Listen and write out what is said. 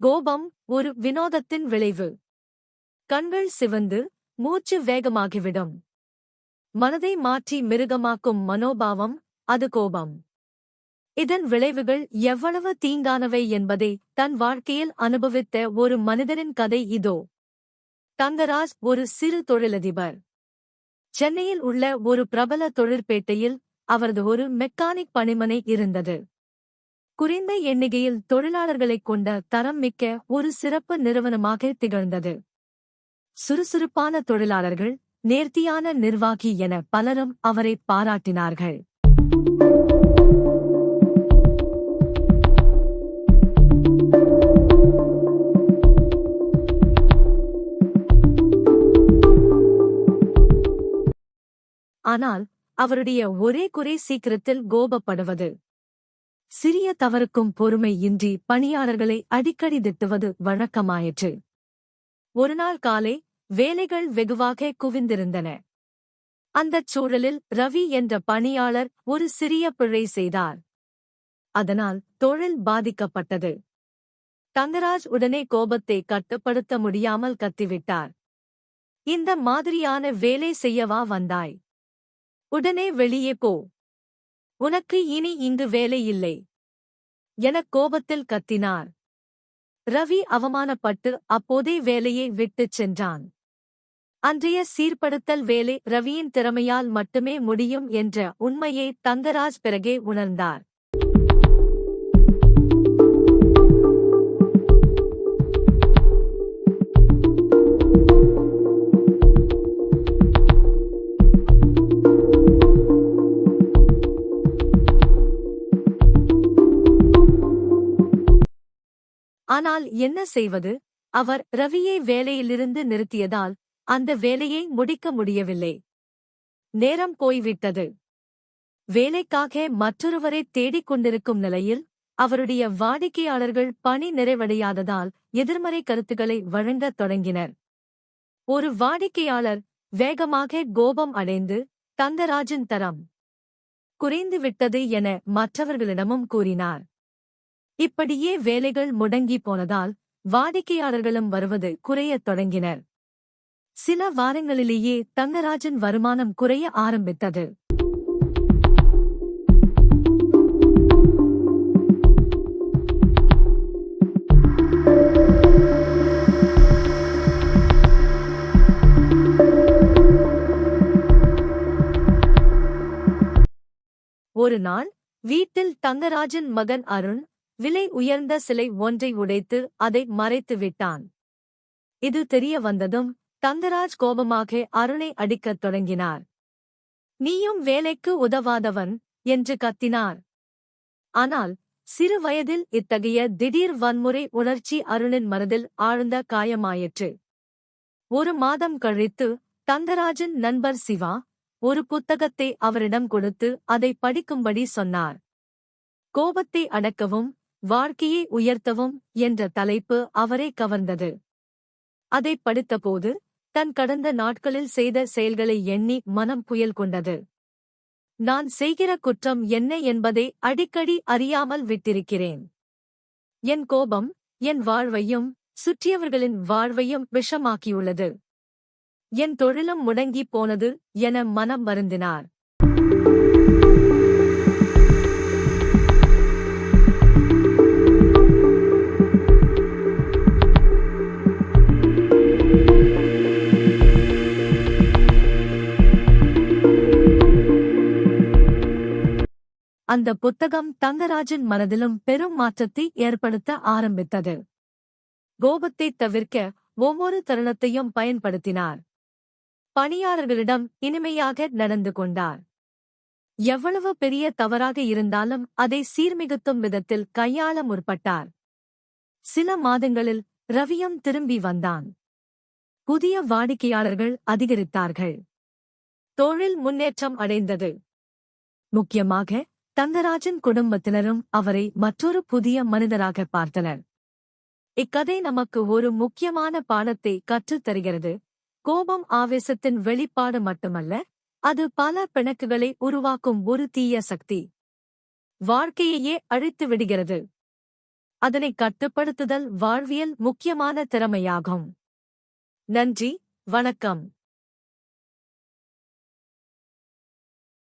கோபம் ஒரு வினோதத்தின் விளைவு. கண்கள் சிவந்து மூச்சு வேகமாகிவிடும். மனதை மாற்றி மிருகமாக்கும் மனோபாவம் அது கோபம். இதன் விளைவுகள் எவ்வளவு தீங்கானவை என்பதை தன் வாழ்க்கையில் அனுபவித்த ஒரு மனிதரின் கதை இதோ. தங்கராஜ் ஒரு சிறு தொழிலதிபர். சென்னையில் உள்ள ஒரு பிரபல தொழிற்பேட்டையில் அவரது ஒரு மெக்கானிக் பணிமனை இருந்தது. குறைந்த எண்ணிக்கையில் தொழிலாளர்களைக் கொண்ட தரம் மிக்க ஒரு சிறப்பு நிறுவனமாக திகழ்ந்தது. சுறுசுறுப்பான தொழிலாளர்கள் நேர்த்தியான நிர்வாகி என பலரும் அவரை பாராட்டினார்கள். ஆனால் அவருடைய ஒரே குறை சீக்கிரத்தில் கோபப்படுவது. சிறிய தவறுக்கும் பொறுமை இன்றி பணியாளர்களை அடிக்கடி திட்டுவது வழக்கமாயிற்று. ஒருநாள் காலை வேலைகள் வெகுவாக குவிந்திருந்தன. அந்தச் சூழலில் ரவி என்ற பணியாளர் ஒரு சிறிய பிழை செய்தார். அதனால் தொழில் பாதிக்கப்பட்டது. தங்கராஜ் உடனே கோபத்தை கட்டுப்படுத்த முடியாமல் கத்திவிட்டார். இந்த மாதிரியான வேலை செய்யவா வந்தாய்? உடனே வெளியே போ. உனக்கு இனி இங்கு வேலை இல்லை. எனக் கோபத்தில் கத்தினார். ரவி அவமானப்பட்டு அப்போதே வேலையை விட்டுச் சென்றான். அன்றைய சீர்படுத்தல் வேலை ரவியின் திறமையால் மட்டுமே முடியும் என்ற உண்மையை தங்கராஜ் பிறகே உணர்ந்தார். ஆனால் என்ன செய்வது? அவர் ரவியை வேலையிலிருந்து நிறுத்தியதால் அந்த வேலையை முடிக்க முடியவில்லை. நேரம் போய்விட்டது. வேலைக்காக மற்றொருவரை தேடிக் கொண்டிருக்கும் நிலையில் அவருடைய வாடிக்கையாளர்கள் பணி நிறைவடையாததால் எதிர்மறை கருத்துக்களை வழங்கத் தொடங்கினர். ஒரு வாடிக்கையாளர் வேகமாக கோபம் அடைந்து தங்கராஜின் தரம். குறைந்துவிட்டது என மற்றவர்களிடமும் கூறினார். இப்படியே வேலைகள் முடங்கி போனதால் வாடிக்கையாளர்களும் வருவது குறையத் தொடங்கினர். சில வாரங்களிலேயே தங்கராஜன் வருமானம் குறைய ஆரம்பித்தது. ஒரு நாள் வீட்டில் தங்கராஜன் மகன் அருண் விலை உயர்ந்த சிலை ஒன்றை உடைத்து அதை மறைத்து விட்டான். இது தெரிய வந்ததும் தங்கராஜ் கோபமாக அருணை அடிக்கத் தொடங்கினார். நீயும் வேலைக்கு உதவாதவன் என்று கத்தினார். ஆனால் சிறு வயதில் இத்தகைய திடீர் வன்முறை உணர்ச்சி அருணின் மனதில் ஆழ்ந்த காயமாயிற்று. ஒரு மாதம் கழித்து தந்தராஜன் நண்பர் சிவா ஒரு புத்தகத்தை அவரிடம் கொடுத்து அதை படிக்கும்படி சொன்னார். கோபத்தை அடக்கவும் வாழ்க்கையை உயர்த்தவும் என்ற தலைப்பு அவரை கவர்ந்தது. அதை படித்தபோது தன் கடந்த நாட்களில் செய்த செயல்களை எண்ணி மனம் புயல் கொண்டது. நான் செய்கிற குற்றம் என்ன என்பதை அடிக்கடி அறியாமல் விட்டிருக்கிறேன். என் கோபம் என் வாழ்வையும் சுற்றியவர்களின் வாழ்வையும் விஷமாக்கியுள்ளது. என் தொழிலும் முடங்கிப் போனது என மனம் வருந்தினார். அந்த புத்தகம் தங்கராஜன் மனதிலும் பெரும் மாற்றத்தை ஏற்படுத்த ஆரம்பித்தது. கோபத்தைத் தவிர்க்க ஒவ்வொரு தருணத்தையும் பயன்படுத்தினார். பணியாளர்களிடம் இனிமையாக நடந்து கொண்டார். எவ்வளவு பெரிய தவறாக இருந்தாலும் அதை சீர்மிகுத்தும் விதத்தில் கையாள முற்பட்டார். சில மாதங்களில் ரவியம் திரும்பி வந்தான். புதிய வாடிக்கையாளர்கள் அதிகரித்தார்கள். தொழில் முன்னேற்றம் அடைந்தது. முக்கியமாக தங்கராஜன் குடும்பத்தினரும் அவரை மற்றொரு புதிய மனிதராக பார்த்தனர். இக்கதை நமக்கு ஒரு முக்கியமான பாடத்தை கற்றுத் தருகிறது. கோபம் ஆவேசத்தின் வெளிப்பாடு மட்டுமல்ல அது பல பிணக்குகளை உருவாக்கும் ஒரு தீய சக்தி. வாழ்க்கையையே அழித்து விடுகிறது. அதனை கட்டுப்படுத்துதல் வாழ்வியல் முக்கியமான திறமையாகும். நன்றி வணக்கம்.